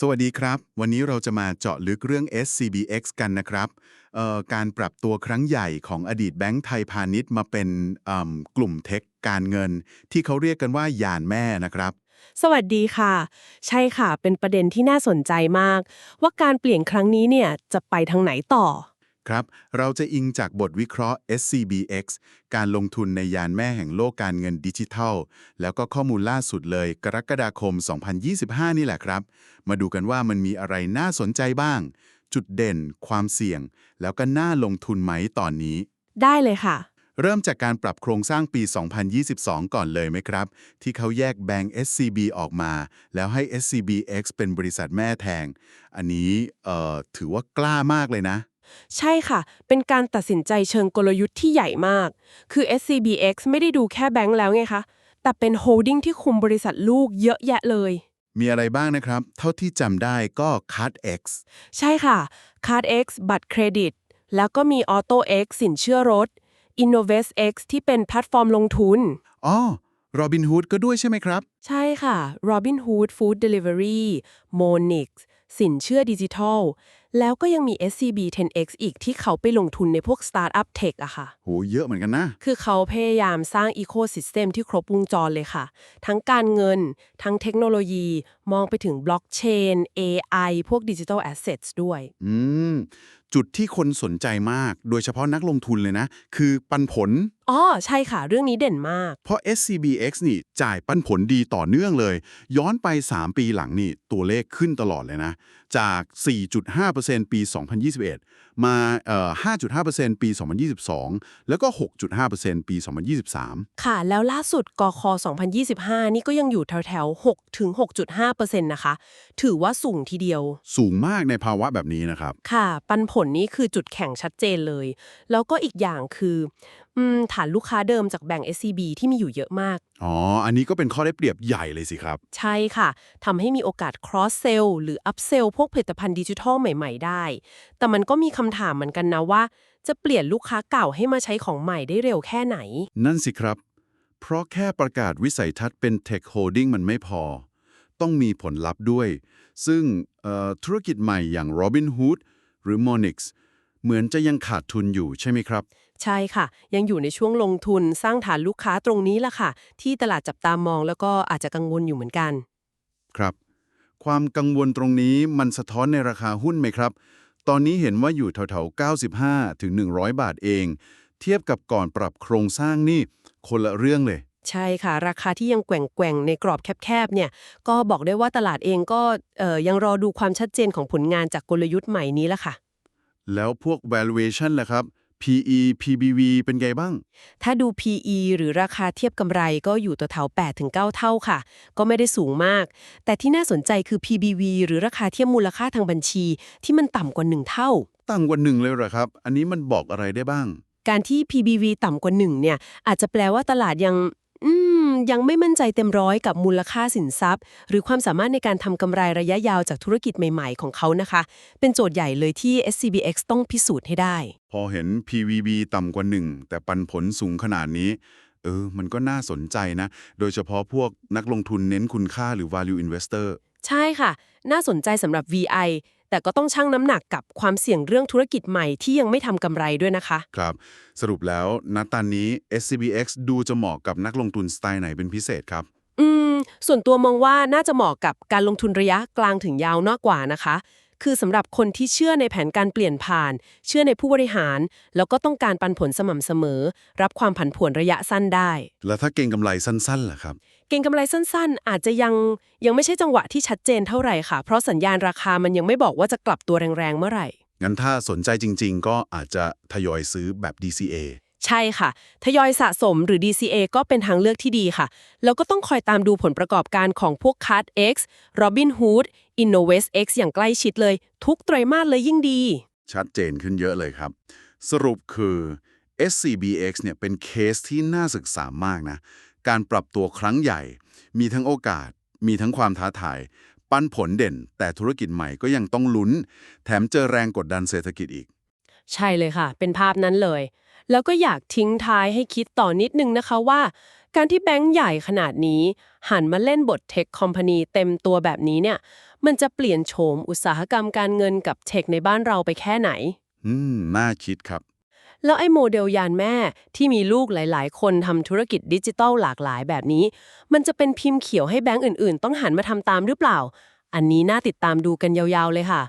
สวัสดีครับ วันนี้เราจะมาเจาะลึกเรื่อง SCBX กันนะครับการปรับตัวครั้งใหญ่ของอดีตแบงก์ไทยพาณิชย์มาเป็นกลุ่มเทคการเงิน ที่เขาเรียกกันว่ายานแม่นะครับ สวัสดีค่ะ ใช่ค่ะ เป็นประเด็นที่น่าสนใจมาก ว่าการเปลี่ยนครั้งนี้เนี่ยจะไปทางไหนต่อ ครับ เราจะอิงจากบทวิเคราะห์ SCBX การลงทุนในยานแม่แห่งโลกการเงินดิจิทัล แล้วก็ข้อมูลล่าสุดเลย กรกฎาคม 2025 นี่แหละครับ มาดูกันว่ามันมีอะไรน่าสนใจบ้าง จุดเด่น ความเสี่ยง แล้วก็น่าลงทุนไหมตอนนี้ ได้เลยค่ะ เริ่มจากการปรับโครงสร้างปี 2022 ก่อนเลยไหมครับ ที่เขาแยกแบงก์ SCB ออกมา แล้วให้ SCBX เป็นบริษัทแม่แทง อันนี้เอ่อถือว่ากล้ามากเลยนะ ใช่ค่ะ เป็นการตัดสินใจเชิงกลยุทธ์ที่ใหญ่มาก คือ SCBX ไม่ได้ดูแค่แบงก์แล้วไงคะ แต่เป็นโฮลดิ้งที่คุมบริษัทลูกเยอะแยะเลย มีอะไรบ้างนะครับ เท่าที่จำได้ก็ CardX ใช่ค่ะ CardX บัตรเครดิต แล้วก็มี AutoX สินเชื่อรถ InnovestX ที่เป็นแพลตฟอร์มลงทุน อ๋อ Robinhood ก็ด้วยใช่ไหมครับ ใช่ค่ะ Robinhood Food Delivery Monix สินเชื่อดิจิทัลแล้วก็ยังมี SCB 10X อีกที่เขาไปลงทุนในพวก Startup Tech อะค่ะ โห เยอะเหมือนกันนะ คือเขาพยายามสร้าง Ecosystem ที่ครบวงจรเลยค่ะ ทั้งการเงิน ทั้งเทคโนโลยี มองไปถึงบล็อกเชน AI พวก Digital Assets ด้วย อืม จุดที่คนสนใจมาก โดยเฉพาะนักลงทุนเลยนะ คือปันผล อ๋อใช่ค่ะ เรื่องนี้เด่นมาก เพราะ SCBX นี่จ่ายปันผลดีต่อเนื่องเลย ย้อนไป 3 ปีหลังนี่ตัวเลขขึ้นตลอดเลยนะ จาก 4.5%ปี 2021 มาเอ่อ5.5%ปี 2022 แล้วก็ 6.5%ปี 2023 ค่ะ แล้วล่าสุดกค2025 นี่ก็ยังอยู่แถวๆ6ถึง6.5%นะคะ ถือว่าสูงทีเดียว สูงมากในภาวะแบบนี้นะครับ ค่ะ ปันผลนี้คือจุดแข็งชัดเจนเลย แล้วก็อีกอย่างคือ อืมฐานลูกค้าเดิมจากแบ่ง SCB ที่มีอยู่เยอะมาก อ๋อ อันนี้ก็เป็นข้อได้เปรียบใหญ่เลยสิครับ ใช่ค่ะทำให้มีโอกาส cross sell หรือ up sell พวกผลิตภัณฑ์ดิจิทัลใหม่ ๆ ได้ แต่มันก็มีคำถามเหมือนกันนะว่า จะเปลี่ยนลูกค้าเก่าให้มาใช้ของใหม่ได้เร็วแค่ไหน นั่นสิครับ เพราะแค่ประกาศวิสัยทัศน์เป็น Tech Holding มันไม่พอ ต้องมีผลลัพธ์ด้วย ซึ่งเอ่อธุรกิจใหม่อย่าง Robinhood หรือ Monix เหมือนจะยังขาดทุนอยู่ใช่ไหมครับ ใช่ค่ะ ยังอยู่ในช่วงลงทุนสร้างฐานลูกค้าตรงนี้ล่ะค่ะ ที่ตลาดจับตามองแล้วก็อาจจะกังวลอยู่เหมือนกัน ครับ ความกังวลตรงนี้มันสะท้อนในราคาหุ้นไหมครับ ตอนนี้เห็นว่าอยู่แถวๆ 95 ถึง 100 บาทเอง เทียบกับก่อนปรับโครงสร้างนี่คนละเรื่องเลย ใช่ค่ะ ราคาที่ยังแกว่งๆในกรอบแคบๆเนี่ย ก็บอกได้ว่าตลาดเองก็เอ่อยังรอดูความชัดเจนของผลงานจากกลยุทธ์ใหม่นี้ละค่ะ แล้วพวก valuation ล่ะครับ PE PBV เป็นไงบ้าง ถ้าดู PE หรือราคาเทียบกำไรก็อยู่ตัวแถว8ถึง9เท่าค่ะ ก็ไม่ได้สูงมาก แต่ที่น่าสนใจคือ PBV หรือราคาเทียบมูลค่าทางบัญชี ที่มันต่ำกว่า 1 เท่า ต่ำกว่าหนึ่งเลยเหรอครับ อันนี้มันบอกอะไรได้บ้าง การที่ PBV ต่ำกว่า1เนี่ยอาจจะแปลว่าตลาดยังอืม ยังไม่มั่นใจเต็มร้อยกับมูลค่าสินทรัพย์ หรือความสามารถในการทำกำไรระยะยาวจากธุรกิจใหม่ ๆ ของเขานะคะ เป็นโจทย์ใหญ่เลยที่ SCBX ต้องพิสูจน์ให้ได้ พอเห็น PVB ต่ำกว่าหนึ่งแต่ปันผลสูงขนาดนี้ เออ มันก็น่าสนใจนะ โดยเฉพาะพวกนักลงทุนเน้นคุณค่าหรือ value investor ใช่ค่ะ น่าสนใจสำหรับ VI แต่ก็ต้องชั่งน้ำหนักกับความเสี่ยงเรื่องธุรกิจใหม่ที่ยังไม่ทำกำไรด้วยนะคะ ครับ สรุปแล้วณตอนนี้ SCBX ดูจะเหมาะกับนักลงทุนสไตล์ไหนเป็นพิเศษครับ อืม ส่วนตัวมองว่าน่าจะเหมาะกับการลงทุนระยะกลางถึงยาวนอกกว่านะคะ คือสำหรับคนที่เชื่อในแผนการเปลี่ยนผ่าน เชื่อในผู้บริหาร แล้วก็ต้องการปันผลสม่ำเสมอ รับความผันผวนระยะสั้นได้ แล้วถ้าเก่งกำไรสั้นๆล่ะครับ เก่งกำไรสั้นๆ อาจจะยังยังไม่ใช่จังหวะที่ชัดเจนเท่าไหร่ค่ะ เพราะสัญญาณราคามันยังไม่บอกว่าจะกลับตัวแรงๆเมื่อไหร่ งั้นถ้าสนใจจริง ๆ ก็อาจจะทยอยซื้อแบบ DCA ใช่ค่ะ ทยอยสะสมหรือ DCA ก็เป็นทางเลือกที่ดีค่ะ แล้วก็ต้องคอยตามดูผลประกอบการของพวก Card X Robinhood Innovest X อย่างใกล้ชิดเลย ทุกไตรมาสเลยยิ่งดี ชัดเจนขึ้นเยอะเลยครับ สรุปคือ SCBX เนี่ยเป็นเคสที่น่าศึกษามากนะ การปรับตัวครั้งใหญ่ มีทั้งโอกาส มีทั้งความท้าทาย ปันผลเด่น แต่ธุรกิจใหม่ก็ยังต้องลุ้น แถมเจอแรงกดดันเศรษฐกิจอีก ใช่เลยค่ะ เป็นภาพนั้นเลย แล้วก็อยากทิ้งท้ายให้คิดต่อนิดนึงนะคะว่า การที่แบงก์ใหญ่ขนาดนี้ หันมาเล่นบทเทคคอมพานีเต็มตัวแบบนี้เนี่ย มันจะเปลี่ยนโฉมอุตสาหกรรมการเงินกับเทคในบ้านเราไปแค่ไหน อืม น่าคิดครับ แล้วไอ้โมเดลยานแม่ที่มีลูกหลาย ๆ คนทำธุรกิจดิจิทัลหลากหลายแบบนี้ มันจะเป็นพิมพ์เขียวให้แบงก์อื่น ๆ ต้องหันมาทำตามหรือเปล่า อันนี้น่าติดตามดูกันยาว ๆ เลยค่ะ